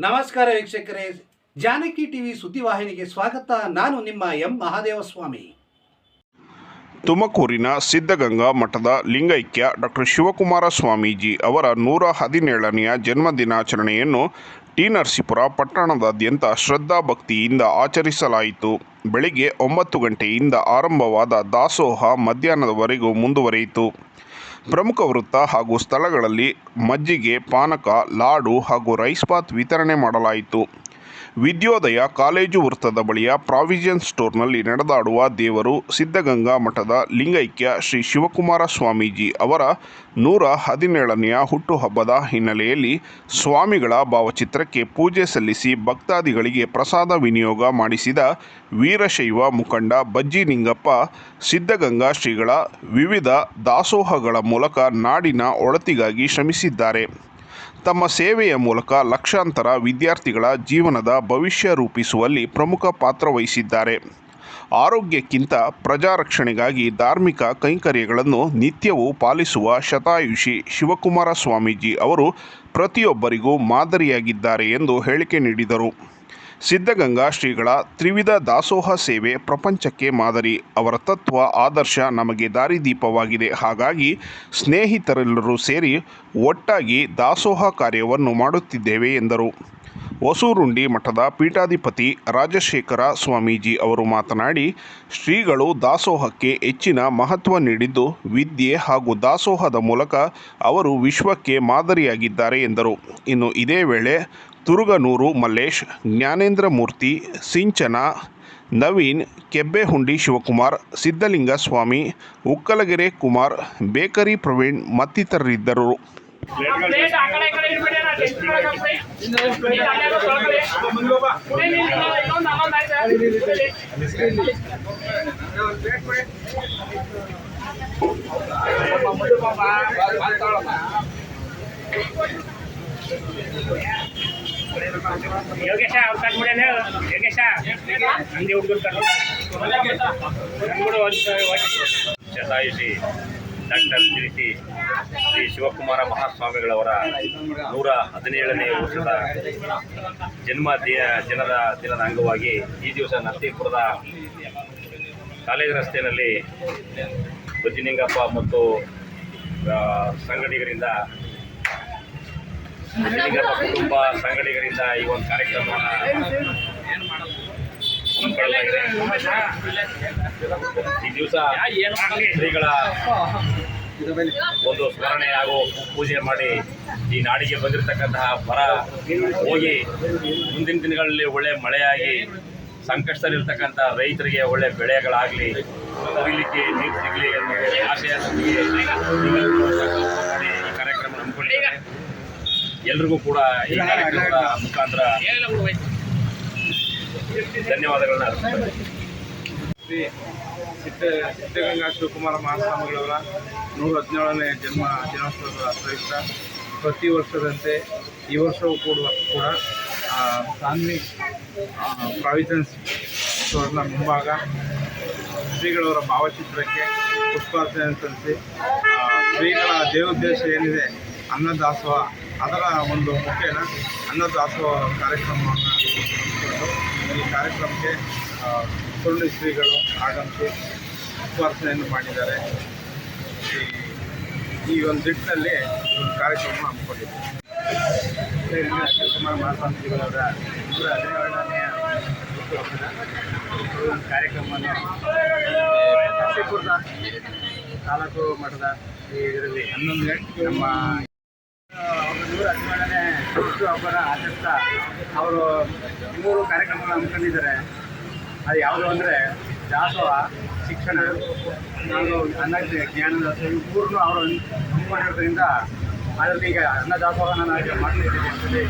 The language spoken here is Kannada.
ನಮಸ್ಕಾರ ವೀಕ್ಷಕರೇ. ಜಾನಕಿ ಟಿವಿ ಸುದ್ದಿವಾಹಿನಿಗೆ ಸ್ವಾಗತ. ನಾನು ನಿಮ್ಮ ಎಂ ಮಹಾದೇವಸ್ವಾಮಿ. ತುಮಕೂರಿನ ಸಿದ್ಧಗಂಗಾ ಮಠದ ಲಿಂಗೈಕ್ಯ ಡಾಕ್ಟರ್ ಶಿವಕುಮಾರ ಸ್ವಾಮೀಜಿ ಅವರ ನೂರ ಹದಿನೇಳನೆಯ ಜನ್ಮದಿನಾಚರಣೆಯನ್ನು ಟಿ. ನರಸೀಪುರ ಪಟ್ಟಣದಾದ್ಯಂತ ಶ್ರದ್ಧಾಭಕ್ತಿಯಿಂದ ಆಚರಿಸಲಾಯಿತು. ಬೆಳಿಗ್ಗೆ ಒಂಬತ್ತು ಗಂಟೆಯಿಂದ ಆರಂಭವಾದ ದಾಸೋಹ ಮಧ್ಯಾಹ್ನದವರೆಗೂ ಮುಂದುವರಿಯಿತು. ಪ್ರಮುಖ ವೃತ್ತ ಹಾಗೂ ಸ್ಥಳಗಳಲ್ಲಿ ಮಜ್ಜಿಗೆ ಪಾನಕ ಲಾಡು ಹಾಗೂ ರೈಸ್ ಬಾತ್ ವಿತರಣೆ ಮಾಡಲಾಯಿತು. ವಿದ್ಯೋದಯ ಕಾಲೇಜು ವೃತ್ತದ ಬಳಿಯ ಪ್ರಾವಿಷನ್ ಸ್ಟೋರ್ನಲ್ಲಿ ನಡೆದಾಡುವ ದೇವರು ಸಿದ್ಧಗಂಗಾ ಮಠದ ಲಿಂಗೈಕ್ಯ ಶ್ರೀ ಶಿವಕುಮಾರ ಸ್ವಾಮೀಜಿ ಅವರ ನೂರ ಹದಿನೇಳನೆಯ ಹುಟ್ಟುಹಬ್ಬದ ಹಿನ್ನೆಲೆಯಲ್ಲಿ ಸ್ವಾಮಿಗಳ ಭಾವಚಿತ್ರಕ್ಕೆ ಪೂಜೆ ಸಲ್ಲಿಸಿ ಭಕ್ತಾದಿಗಳಿಗೆ ಪ್ರಸಾದ ವಿನಿಯೋಗ ಮಾಡಿಸಿದ ವೀರಶೈವ ಮುಖಂಡ ಬಜ್ಜಿ ನಿಂಗಪ್ಪ, ಸಿದ್ಧಗಂಗಾ ಶ್ರೀಗಳ ವಿವಿಧ ದಾಸೋಹಗಳ ಮೂಲಕ ನಾಡಿನ ಒಳತಿಗಾಗಿ ಶ್ರಮಿಸಿದ್ದಾರೆ. ತಮ್ಮ ಸೇವೆಯ ಮೂಲಕ ಲಕ್ಷಾಂತರ ವಿದ್ಯಾರ್ಥಿಗಳ ಜೀವನದ ಭವಿಷ್ಯ ರೂಪಿಸುವಲ್ಲಿ ಪ್ರಮುಖ ಪಾತ್ರ ವಹಿಸಿದ್ದಾರೆ. ಆರೋಗ್ಯಕ್ಕಿಂತ ಪ್ರಜಾರಕ್ಷಣೆಗಾಗಿ ಧಾರ್ಮಿಕ ಕೈಂಕರ್ಯಗಳನ್ನು ನಿತ್ಯವೂ ಪಾಲಿಸುವ ಶತಾಯುಷಿ ಶಿವಕುಮಾರ ಸ್ವಾಮೀಜಿ ಅವರು ಪ್ರತಿಯೊಬ್ಬರಿಗೂ ಮಾದರಿಯಾಗಿದ್ದಾರೆ ಎಂದು ಹೇಳಿಕೆ ನೀಡಿದರು. ಸಿದ್ಧಗಂಗಾ ಶ್ರೀಗಳ ತ್ರಿವಿಧ ದಾಸೋಹ ಸೇವೆ ಪ್ರಪಂಚಕ್ಕೆ ಮಾದರಿ. ಅವರ ತತ್ವ, ಆದರ್ಶ ನಮಗೆ ದಾರಿದೀಪವಾಗಿದೆ. ಹಾಗಾಗಿ ಸ್ನೇಹಿತರೆಲ್ಲರೂ ಸೇರಿ ಒಟ್ಟಾಗಿ ದಾಸೋಹ ಕಾರ್ಯವನ್ನು ಮಾಡುತ್ತಿದ್ದೇವೆ ಎಂದರು. ಹೊಸೂರುಂಡಿ ಮಠದ ಪೀಠಾಧಿಪತಿ ರಾಜಶೇಖರ ಸ್ವಾಮೀಜಿ ಅವರು ಮಾತನಾಡಿ, ಶ್ರೀಗಳು ದಾಸೋಹಕ್ಕೆ ಹೆಚ್ಚಿನ ಮಹತ್ವ ನೀಡಿದ್ದು ವಿದ್ಯೆ ಹಾಗೂ ದಾಸೋಹದ ಮೂಲಕ ಅವರು ವಿಶ್ವಕ್ಕೆ ಮಾದರಿಯಾಗಿದ್ದಾರೆ ಎಂದರು. ಇನ್ನು ಇದೇ ವೇಳೆ ತುರುಗನೂರು ಮಲ್ಲೇಶ್, ಜ್ಞಾನೇಂದ್ರ ಮೂರ್ತಿ, ಸಿಂಚನ, ನವೀನ್, ಕೆಬ್ಬೆಹುಂಡಿ ಶಿವಕುಮಾರ್ ಸಿದ್ಧಲಿಂಗ ಸ್ವಾಮಿ ಉಕ್ಕಲಗೆರೆ ಕುಮಾರ್, ಬೇಕರಿ ಪ್ರವೀಣ್ ಮತ್ತಿತರರಿದ್ದರು. ಯೋಗೇಶ ಅವ್ರು ಕಟ್ಬಿಡಿ ಅಂತ ಯೋಗೇಶ ಹಂಗೆ ಹುಡುಗರು ಒಂದು- ಶತಾಯುಷಿ ಡಾಕ್ಟರ್ ಶ್ರೀ ಶ್ರೀ ಶಿವಕುಮಾರ ಮಹಾಸ್ವಾಮಿಗಳವರ ನೂರ ಹದಿನೇಳನೇ ವರ್ಷದ ಜನ್ಮ ದಿನ ದಿನದ ಅಂಗವಾಗಿ ಈ ದಿವಸ ನರಸೀಪುರದ ಕಾಲೇಜು ರಸ್ತೆಯಲ್ಲಿ ಬಜ್ಜಿನಿಂಗಪ್ಪ ಮತ್ತು ಆ, ಬಜ್ಜಿನಿಂಗಪ್ಪ ಕುಟುಂಬ ಸಂಗಡಿಗರಿಂದ ಈ ಒಂದು ಕಾರ್ಯಕ್ರಮವನ್ನು ಈ ದಿವಸ ಶ್ರೀಗಳ ಒಂದು ಸ್ಮರಣೆ ಹಾಗೂ ಪೂಜೆ ಮಾಡಿ ಈ ನಾಡಿಗೆ ಬಂದಿರತಕ್ಕಂತಹ ಬರ ಹೋಗಿ ಮುಂದಿನ ದಿನಗಳಲ್ಲಿ ಒಳ್ಳೆ ಮಳೆಯಾಗಿ ಸಂಕಷ್ಟದಲ್ಲಿರ್ತಕ್ಕಂಥ ರೈತರಿಗೆ ಒಳ್ಳೆ ಬೆಳೆಗಳಾಗಲಿ ಕುಡಿಲಿಕ್ಕೆ ನೀರು ಸಿಗಲಿ ಆಶಯದೊಂದಿಗೆ ಈ ಕಾರ್ಯಕ್ರಮ ಹಮ್ಮಿಕೊಂಡಿದ್ದಾರೆ. ಎಲ್ರಿಗೂ ಕೂಡ ಈ ಕಾರ್ಯಕ್ರಮದ ಮುಖಾಂತರ ಧನ್ಯವಾದಗಳನ್ನ ಶ್ರೀ ಸಿದ್ಧ ಸಿದ್ಧಗಂಗಾ ಶಿವಕುಮಾರ ಮಹಾಸ್ವಾಮಿಗಳವರ ನೂರ ಹದಿನೇಳನೇ ಜನ್ಮ ದಿನೋತ್ಸವದ ಪ್ರಯುಕ್ತ ಪ್ರತಿ ವರ್ಷದಂತೆ ಈ ವರ್ಷವೂ ಕೂಡ ಕೂಡ ಸಾನ್ವಿ ಪ್ರಾವಿಜನ್ಸ್ ಸ್ಟೋರ್ನ ಮುಂಭಾಗ ಶ್ರೀಗಳವರ ಭಾವಚಿತ್ರಕ್ಕೆ ಪುಷ್ಪಾರ್ಚನೆ ಸಲ್ಲಿಸಿ ಶ್ರೀಗಳ ದೇವೋದ್ದೇಶ ಏನಿದೆ ಅನ್ನದಾಸೋಹ ಅದರ ಒಂದು ಮುಖೇನ ಅನ್ನದಾಸೋಹ ಕಾರ್ಯಕ್ರಮವನ್ನು ಈ ಕಾರ್ಯಕ್ರಮಕ್ಕೆ ಸುಳ್ಳು ಶ್ರೀಗಳು ಆಗಮಿಸಿ ಪುಷ್ಪಾರ್ಚನೆಯನ್ನು ಮಾಡಿದ್ದಾರೆ. ಈ- ಒಂದು ನಿಟ್ಟಿನಲ್ಲಿ ಒಂದು ಕಾರ್ಯಕ್ರಮ ಹಮ್ಮಿಕೊಂಡಿದ್ದೀವಿ ಶಿವಕುಮಾರ್ ಮಹಾಸ್ವಾಮೀಜಿಗಳವರ ನೂರ ಹದಿನೇಳನೆಯ ಈ ಒಂದು ಕಾರ್ಯಕ್ರಮವನ್ನು ನರಸೀಪುರದ ತಾಲೂಕು ಮಠದ ಇದರಲ್ಲಿ ಹನ್ನೊಂದು ಗಂಟೆ ನಮ್ಮ ನೂರ ಹದಿನೇಳನೇ ಆಚರಿಸ್ತಾ ಅವರು ಮೂರು ಕಾರ್ಯಕ್ರಮಗಳನ್ನು ಹಮ್ಮಿಕೊಂಡಿದ್ದಾರೆ ಅದು ಯಾವುದು ಅಂದರೆ ದಾಸೋಹ ಶಿಕ್ಷಣ ನಾನು ಅನ್ನ ಜ್ಞಾನದ ಮೂರನ್ನು ಅವರು ಹಮ್ಮಿಕೊಂಡಿರೋದ್ರಿಂದ ಅದರಲ್ಲಿ ಈಗ ಅನ್ನ ಅನ್ನದಾಸೋಹ ನಾನು ಅಂತೇಳಿ